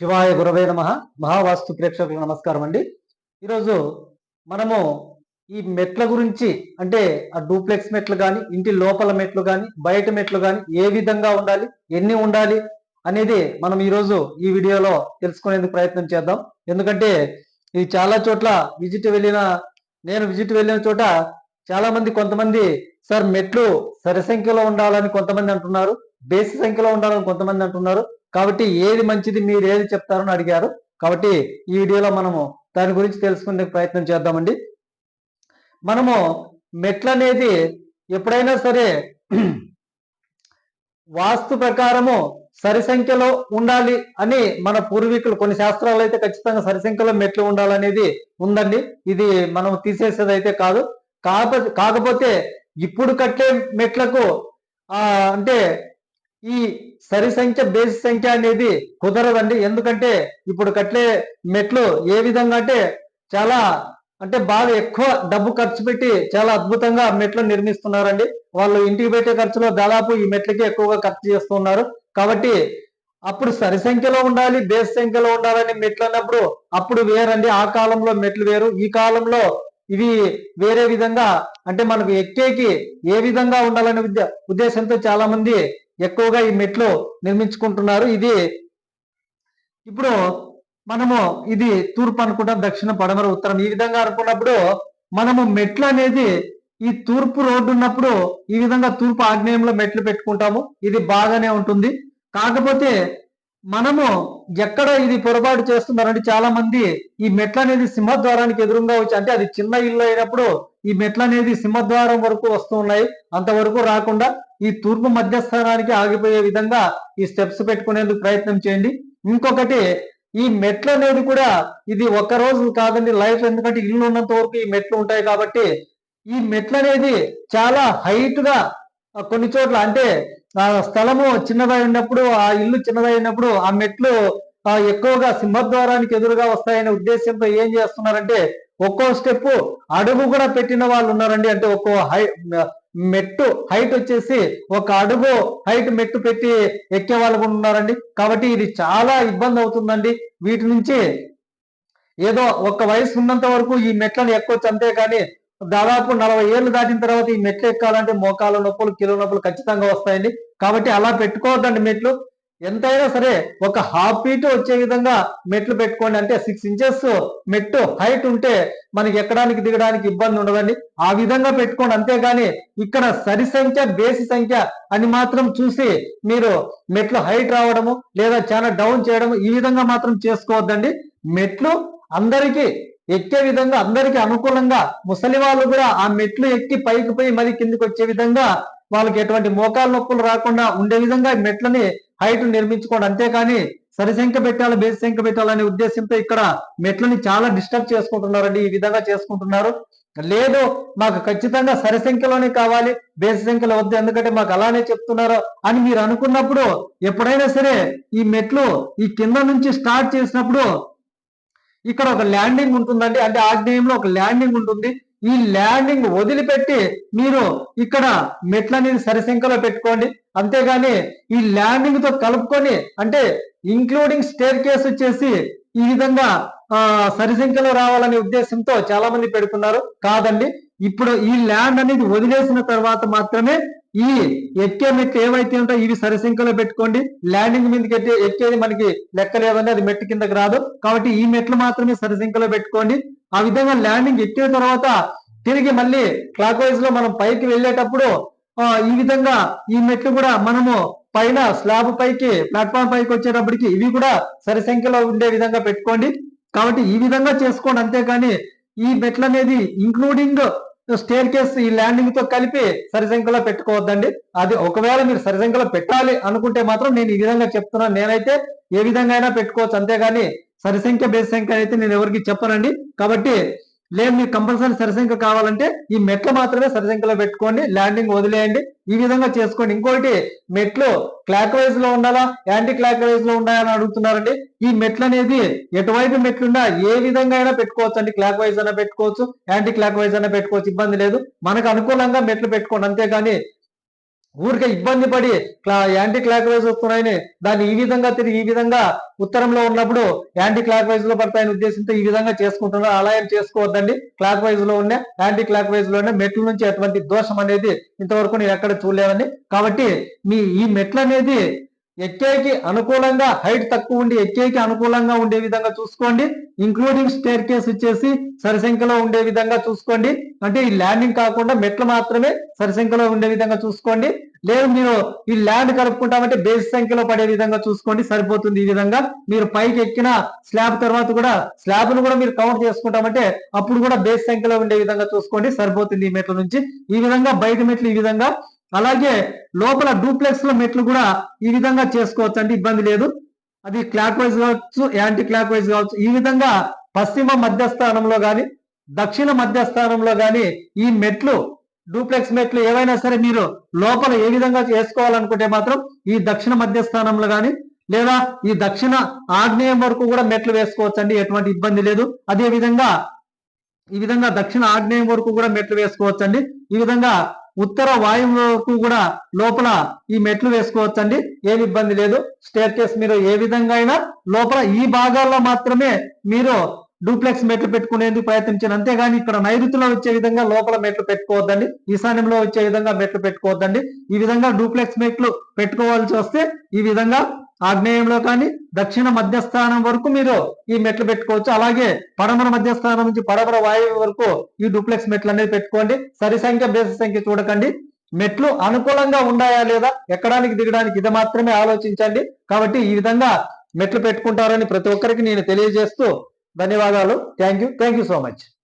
శివాయ గురవే నమ. మహావాస్తు ప్రేక్షకులకు నమస్కారం అండి. ఈరోజు మనము ఈ మెట్ల గురించి అంటే ఆ డూప్లెక్స్ మెట్లు కానీ ఇంటి లోపల మెట్లు కానీ బయట మెట్లు కానీ ఏ విధంగా ఉండాలి ఎన్ని ఉండాలి అనేది మనం ఈరోజు ఈ వీడియోలో తెలుసుకునేందుకు ప్రయత్నం చేద్దాం. ఎందుకంటే ఇది చాలా చోట్ల విజిట్ వెళ్ళిన నేను విజిట్ వెళ్ళిన చోట చాలా మంది కొంతమంది సార్ మెట్లు సరి సంఖ్యలో ఉండాలని కొంతమంది అంటున్నారు బేసి సంఖ్యలో ఉండాలని కొంతమంది అంటున్నారు. కాబట్టి ఏది మంచిది మీరు ఏది చెప్తారని అడిగారు. కాబట్టి ఈ వీడియోలో మనము దాని గురించి తెలుసుకునే ప్రయత్నం చేద్దామండి. మనము మెట్లు అనేది ఎప్పుడైనా సరే వాస్తు ప్రకారము సరి సంఖ్యలో ఉండాలి అని మన పూర్వీకులు కొన్ని శాస్త్రాలు అయితే ఖచ్చితంగా సరి సంఖ్యలో మెట్లు ఉండాలనేది ఉందండి. ఇది మనం తీసేసేది అయితే కాదు. కాకపోతే కాకపోతే ఇప్పుడు కట్టే మెట్లకు ఆ అంటే ఈ సరి సంఖ్య బేసి సంఖ్య అనేది కుదరదండి. ఎందుకంటే ఇప్పుడు కట్టే మెట్లు ఏ విధంగా అంటే చాలా అంటే బాగా ఎక్కువ డబ్బు ఖర్చు పెట్టి చాలా అద్భుతంగా మెట్లు నిర్మిస్తున్నారండి. వాళ్ళు ఇంటికి పెట్టే ఖర్చులో దాదాపు ఈ మెట్లకి ఎక్కువగా ఖర్చు చేస్తున్నారు కాబట్టి అప్పుడు సరి సంఖ్యలో ఉండాలి బేస్ సంఖ్యలో ఉండాలని మెట్లు అన్నప్పుడు అప్పుడు వేరండి. ఆ కాలంలో మెట్లు వేరు. ఈ కాలంలో ఇవి వేరే విధంగా అంటే మనకు ఎక్కేకి ఏ విధంగా ఉండాలనే ఉద్దేశంతో చాలా మంది ఎక్కువగా ఈ మెట్లు నిర్మించుకుంటున్నారు. ఇది ఇప్పుడు మనము ఇది తూర్పు అనుకుంటాం దక్షిణ పడమర ఉత్తరం. ఈ విధంగా అనుకున్నప్పుడు మనము మెట్లు అనేది ఈ తూర్పు రోడ్డు ఉన్నప్పుడు ఈ విధంగా తూర్పు ఆగ్నేయంలో మెట్లు పెట్టుకుంటాము. ఇది బాగానే ఉంటుంది. కాకపోతే మనము ఎక్కడ ఇది పొరపాటు చేస్తున్నారంటే చాలా మంది ఈ మెట్లు అనేది సింహద్వారానికి ఎదురుగా వచ్చి అంటే అది చిన్న ఇల్లు అయినప్పుడు ఈ మెట్లు అనేది సింహద్వారం వరకు వస్తూ ఉన్నాయి. అంతవరకు రాకుండా ఈ తూర్పు మధ్యస్థానానికి ఆగిపోయే విధంగా ఈ స్టెప్స్ పెట్టుకునేందుకు ప్రయత్నం చేయండి. ఇంకొకటి ఈ మెట్లు అనేది కూడా ఇది ఒక రోజు కాదండి లైఫ్ ఎందుకంటే ఇల్లు ఉన్నంత వరకు ఈ మెట్లు ఉంటాయి కాబట్టి ఈ మెట్లు అనేది చాలా హైట్గా కొన్ని చోట్ల అంటే స్థలము చిన్నదై ఉన్నప్పుడు ఆ ఇల్లు చిన్నదై ఉన్నప్పుడు ఆ మెట్లు ఎక్కువగా సింహద్వారానికి ఎదురుగా వస్తాయనే ఉద్దేశంతో ఏం చేస్తున్నారంటే ఒక్కో స్టెప్ అడుగు కూడా పెట్టిన వాళ్ళు ఉన్నారండి. అంటే ఒక్కో హై మెట్టు హైట్ వచ్చేసి ఒక అడుగు హైట్ మెట్టు పెట్టి ఎక్కే వాళ్ళు కూడా ఉన్నారండి. కాబట్టి ఇది చాలా ఇబ్బంది అవుతుందండి. వీటి నుంచి ఏదో ఒక వయసు ఉన్నంత వరకు ఈ మెట్లను ఎక్కొచ్చు చంతే కానీ దాదాపు నలభై ఏళ్ళు దాటిన తర్వాత ఈ మెట్లు ఎక్కాలంటే మోకాల నొప్పులు కిలో నొప్పులు ఖచ్చితంగా వస్తాయండి. కాబట్టి అలా పెట్టుకోవద్దండి మెట్లు. ఎంతైనా సరే ఒక హాఫ్ ఫీట్ వచ్చే విధంగా మెట్లు పెట్టుకోండి. అంటే సిక్స్ ఇంచెస్ మెట్టు హైట్ ఉంటే మనకి ఎక్కడానికి దిగడానికి ఇబ్బంది ఉండదండి. ఆ విధంగా పెట్టుకోండి. అంతేగాని ఇక్కడ సరి సంఖ్య బేసి సంఖ్య అని మాత్రం చూసి మీరు మెట్లు హైట్ రావడము లేదా చాలా డౌన్ చేయడము ఈ విధంగా మాత్రం చేసుకోవద్దండి. మెట్లు అందరికీ ఎక్కే విధంగా అందరికీ అనుకూలంగా ముసలి వాళ్ళు కూడా ఆ మెట్లు ఎక్కి పైకి పోయి మరి కిందికి వచ్చే విధంగా వాళ్ళకి ఎటువంటి మోకాలు నొప్పులు రాకుండా ఉండే విధంగా మెట్లని హైట్ నిర్మించుకోండి. అంతేకాని సరి సంఖ్య పెట్టాలి బేసి సంఖ్య పెట్టాలనే ఉద్దేశంతో ఇక్కడ మెట్లని చాలా డిస్టర్బ్ చేసుకుంటున్నారండి. ఈ విధంగా చేసుకుంటున్నారు. లేదు మాకు ఖచ్చితంగా సరి సంఖ్యలోనే కావాలి బేసి సంఖ్యలో వద్దు. ఎందుకంటే మాకు అలానే చెప్తున్నారు అని మీరు అనుకున్నప్పుడు ఎప్పుడైనా సరే ఈ మెట్లు ఈ కింద నుంచి స్టార్ట్ చేసినప్పుడు ఇక్కడ ఒక ల్యాండింగ్ ఉంటుందండి. అంటే ఆగ్నేయంలో ఒక ల్యాండింగ్ ఉంటుంది. ఈ ల్యాండింగ్ వదిలిపెట్టి మీరు ఇక్కడ మెట్లనేది సరిసంఖ్యలో పెట్టుకోండి. అంతేగాని ఈ ల్యాండింగ్తో కలుపుకొని అంటే ఇంక్లూడింగ్ స్టేర్ కేస్ వచ్చేసి ఈ విధంగా ఆ సరిసంఖ్యలో రావాలనే ఉద్దేశంతో చాలా మంది పెడుతున్నారు. కాదండి ఇప్పుడు ఈ ల్యాండ్ అనేది వదిలేసిన తర్వాత మాత్రమే ఈ ఎక్కే మెట్లు ఏవైతే ఉంటాయో ఇవి సరిసంఖ్యలో పెట్టుకోండి. ల్యాండింగ్ మీదకి ఎక్కే ఎక్కేది మనకి లెక్క లేదండి అది మెట్టు కిందకి రాదు. కాబట్టి ఈ మెట్లు మాత్రమే సరిసంఖ్యలో పెట్టుకోండి. ఆ విధంగా ల్యాండింగ్ ఎక్కిన తర్వాత తిరిగి మళ్ళీ క్లాక్ వైజ్లో మనం పైకి వెళ్ళేటప్పుడు ఆ, ఈ విధంగా ఈ మెట్లు కూడా మనము పైన స్లాబ్ పైకి ప్లాట్ఫామ్ పైకి వచ్చేటప్పటికి ఇవి కూడా సరి సంఖ్యలో ఉండే విధంగా పెట్టుకోండి. కాబట్టి ఈ విధంగా చేసుకోండి. అంతేకాని ఈ మెట్లు అనేది ఇంక్లూడింగ్ స్టేర్ కేస్ ఈ ల్యాండింగ్తో కలిపి సరిసంఖ్యలో పెట్టుకోవద్దండి. అది ఒకవేళ మీరు సరిసంఖ్యలో పెట్టాలి అనుకుంటే మాత్రం నేను ఈ విధంగా చెప్తున్నాను. నేనైతే ఏ విధంగా అయినా పెట్టుకోవచ్చు. అంతేగాని సరిసంఖ్య సంఖ్య బేస్ సంఖ్య అయితే నేను ఎవరికి చెప్పనండి. కాబట్టి లేదు మీకు కంపల్సరీ సరిసంఖ్య కావాలంటే ఈ మెట్లు మాత్రమే సరిసంఖ్యలో పెట్టుకోండి ల్యాండింగ్ వదిలేయండి. ఈ విధంగా చేసుకోండి. ఇంకోటి మెట్లు క్లాక్ వైజ్లో ఉండాలా యాంటీ క్లాక్ వైజ్లో ఉండాలని అడుగుతున్నారండి. ఈ మెట్లు అనేది ఎటువైపు మెట్లున్నా ఏ విధంగా అయినా పెట్టుకోవచ్చు అండి క్లాక్ వైజ్ అయినా పెట్టుకోవచ్చు యాంటీ క్లాక్ వైజ్ అయినా పెట్టుకోవచ్చు ఇబ్బంది లేదు. మనకు అనుకూలంగా మెట్లు పెట్టుకోండి అంతేగాని ఊరికే ఇబ్బంది పడి క్లా యాంటీ క్లాక్ వైజ్ వస్తున్నాయని దాన్ని ఈ విధంగా తిరిగి ఈ విధంగా ఉత్తరంలో ఉన్నప్పుడు యాంటీ క్లాక్ వైజ్లో పడతాయని ఉద్దేశంతో ఈ విధంగా చేసుకుంటున్నారు. అలా ఏం చేసుకోవద్దండి. క్లాక్ వైజ్లో ఉన్న యాంటీ క్లాక్ వైజ్లోనే మెట్ల నుంచి అటువంటి దోషం అనేది ఇంతవరకు నేను ఎక్కడ చూడలేదని కాబట్టి మీ ఈ మెట్లు అనేది ఎక్కేకి అనుకూలంగా హైట్ తక్కువ ఉండి ఎక్కేకి అనుకూలంగా ఉండే విధంగా చూసుకోండి. ఇంక్లూడింగ్ స్టేర్ కేస్ ఇచ్చేసి సరిసంఖ్యలో ఉండే విధంగా చూసుకోండి. అంటే ఈ ల్యాండింగ్ కాకుండా మెట్లు మాత్రమే సరిసంఖ్యలో ఉండే విధంగా చూసుకోండి. లేదు మీరు ఈ ల్యాండ్ కలుపుకుంటామంటే బేస్ సంఖ్యలో పడే విధంగా చూసుకోండి. సరిపోతుంది ఈ విధంగా. మీరు పైకి ఎక్కిన స్లాబ్ తర్వాత కూడా స్లాబ్ను కూడా మీరు కౌంట్ చేసుకుంటామంటే అప్పుడు కూడా బేస్ సంఖ్యలో ఉండే విధంగా చూసుకోండి. సరిపోతుంది ఈ మెట్ల నుంచి. ఈ విధంగా బయట మెట్లు ఈ విధంగా అలాగే లోపల డూప్లెక్స్లో మెట్లు కూడా ఈ విధంగా చేసుకోవచ్చు అంటే ఇబ్బంది లేదు. అది క్లాక్ వైజ్ కావచ్చు యాంటీ క్లాక్ వైజ్ కావచ్చు ఈ విధంగా పశ్చిమ మధ్యస్థానంలో గాని దక్షిణ మధ్యస్థానంలో గాని ఈ మెట్లు డూప్లెక్స్ మెట్లు ఏవైనా సరే మీరు లోపల ఏ విధంగా చేసుకోవాలనుకుంటే మాత్రం ఈ దక్షిణ మధ్యస్థానంలో గాని లేదా ఈ దక్షిణ ఆగ్నేయం వరకు కూడా మెట్లు వేసుకోవచ్చు అండి ఎటువంటి ఇబ్బంది లేదు. అదే విధంగా ఈ విధంగా దక్షిణ ఆగ్నేయం వరకు కూడా మెట్లు వేసుకోవచ్చు అండి ఈ విధంగా ఉత్తర వాయువుకు కూడా లోపల ఈ మెట్లు వేసుకోవచ్చండి. ఏమి ఇబ్బంది లేదు. స్టేర్ కేస్ మీరు ఏ విధంగా అయినా లోపల ఈ భాగాల్లో మాత్రమే మీరు డూప్లెక్స్ మెట్లు పెట్టుకునేందుకు ప్రయత్నించాను అంతేగాని ఇక్కడ నైరుతిలో వచ్చే విధంగా లోపల మెట్లు పెట్టుకోవద్దండి. ఈశాన్యంలో వచ్చే విధంగా మెట్లు పెట్టుకోవద్దండి. ఈ విధంగా డూప్లెక్స్ మెట్లు పెట్టుకోవాల్సి వస్తే ఈ విధంగా ఆగ్నేయంలో కానీ దక్షిణ మధ్యస్థానం వరకు మీరు ఈ మెట్లు పెట్టుకోవచ్చు. అలాగే పడమర మధ్యస్థానం నుంచి పడమర వాయువు వరకు ఈ డూప్లెక్స్ మెట్లు అనేది పెట్టుకోండి. సరి సంఖ్య బేసి సంఖ్య చూడకండి. మెట్లు అనుకూలంగా ఉన్నాయా లేదా ఎక్కడానికి దిగడానికి ఇది మాత్రమే ఆలోచించండి. కాబట్టి ఈ విధంగా మెట్లు పెట్టుకుంటారని ప్రతి ఒక్కరికి నేను తెలియజేస్తూ ధన్యవాదాలు. Thank you. Thank you so much.